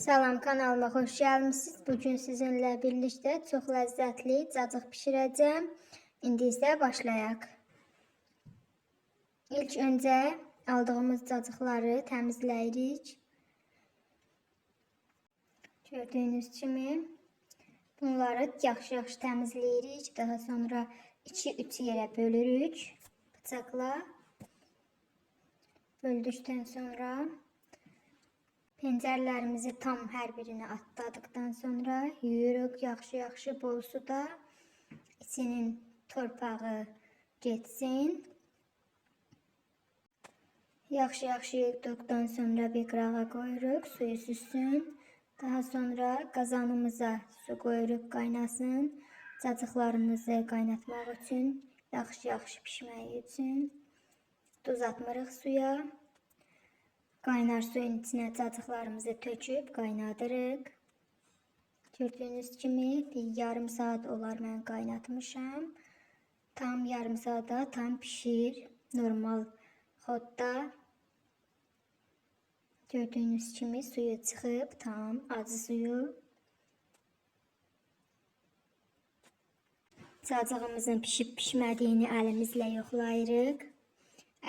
Salam kanalıma hoş gəlmisiniz. Bugün sizinlə birlikdə çox ləzzətli cacıq bişirəcəm. İndi isə başlayaq. İlk öncə aldığımız cacıqları təmizləyirik. Gördüyünüz kimi bunları yaxşı-yaxşı təmizləyirik. Daha sonra 2-3 yerə bölürük bıçaqla. Böldükdən sonra Pencərlərimizi tam hər birini atladıqdan sonra yuyuruq yaxşı-yaxşı bol suda. İçinin torpağı getsin. Yaxşı-yaxşı yuyduqdan sonra bir qırağa qoyuruq, suyu süssün. Daha sonra qazanımıza su qoyuruq, qaynasın. Cacıqlarımızı qaynatmaq üçün, yaxşı-yaxşı pişmək üçün. Duz atmırıq suya. Kaynar suyun içine cacıqlarımızı töküb qaynadırıq. Gördüyünüz kimi bir yarım saat olar mən qaynatmışam. Tam yarım saata tam pişir. Normal xodda. Gördüyünüz kimi suyu çıxıb tam acı suyu. Cacığımızın pişib pişmədiyini əlimizlə yoxlayırıq.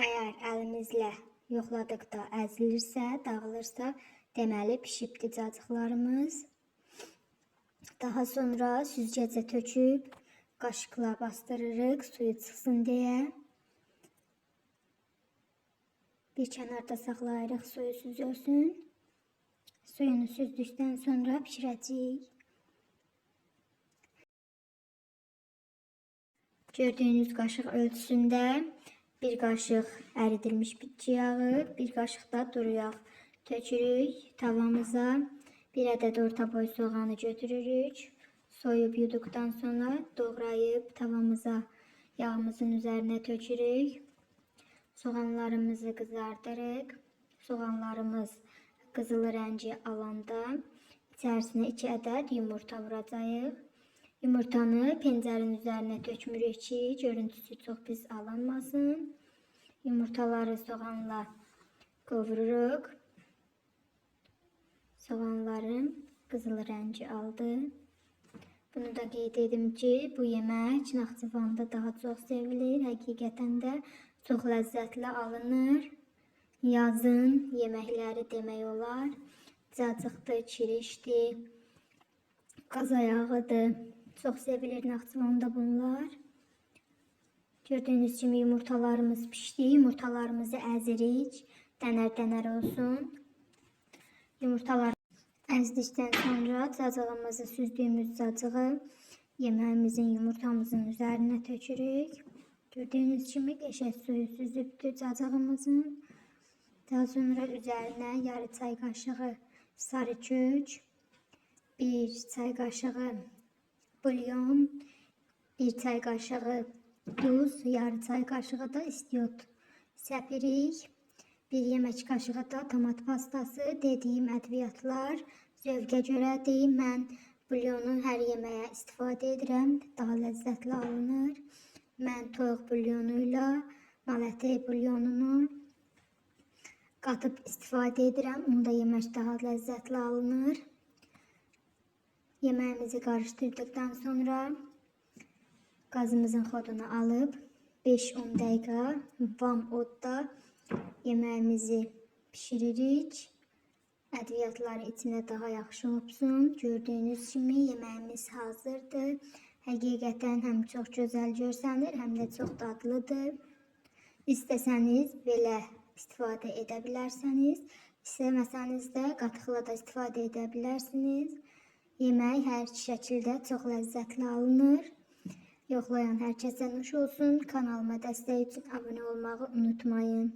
Əgər əlimizlə yoxladıqda əzilirsə, dağılırsa, deməli pişibdi cacıqlarımız. Daha sonra süzgəcə töküb qaşıqla bastırırıq suyu çıxsın deyə. Bir kənarda saxlayırıq suyu süzülsün. Suyunu süzdükdən sonra bişirəcəyik. Gördüyünüz qaşıq ölçüsündə bir qaşıq əridilmiş bitki yağı, bir qaşıq da duru yağ tökürük tavamıza. Bir ədəd orta boy soğanı götürürük. Soyub yuduqdan sonra doğrayıb tavamıza yağımızın üzərinə tökürük. Soğanlarımızı qızardırıq. Soğanlarımız qızılı rəngi alanda içərisinə 2 ədəd yumurta vuracağıq. Yumurtanı pencerenin üzerine tökmürük ki, görüntüsü çok pis alınmasın. Yumurtaları soğanla qovururuq. Soğanlarım qızıl rəngi aldı. Bunu da qeyd edim ki, bu yemək Naxçıvanda daha çox sevilir. Həqiqətən də çox ləzzətli alınır. Yazın yeməkləri demək olar. Cacıqdır, kirişdir, qaz ayağıdır. Çok sevilir Naxçıvanda bunlar. Gördüğünüz gibi yumurtalarımız pişti. Yumurtalarımızı əzirik. Dənər-dənər olsun. Yumurtalar əzdikdən sonra cacığımızı süzdüyümüz cacığı yeməğimizin yumurtamızın üzerine tökürük. Gördüğünüz gibi qəşəng suyu süzübdü cacığımızın. Daha sonra üzerine yarı çay kaşığı sarı kök, bir çay kaşığı bulyon, bir çay kaşığı tuz, yarı çay kaşığı da istiot səpirik. Bir yemək kaşığı da tomat pastası, dediyim ədviyyatlar zövqə görədir. Mən bulyonu hər yeməyə istifadə edirəm, daha ləzzətli alınır. Mən toyuq bulyonuyla malətə bulyonunu qatıb istifadə edirəm. Onda yemək daha ləzzətli alınır. Yemeğimizi karıştırdıktan sonra gazımızın kodunu alıp 5-10 dakika vam odda yemeğimizi pişiririk. Ədviyyatları içine daha yaxşı olsun. Gördüyünüz kimi yemeğimiz hazırdır. Həqiqətən həm çox gözəl görsənir, həm də çox dadlıdır. İstəsəniz belə istifadə edə bilərsiniz. İstəməsəniz də qatıqla da istifadə edə bilərsiniz. Yemək hər şəkildə çox ləzzətli alınır. Yoxlayan hər kəsə nuş olsun. Kanalıma dəstək üçün abunə olmağı unutmayın.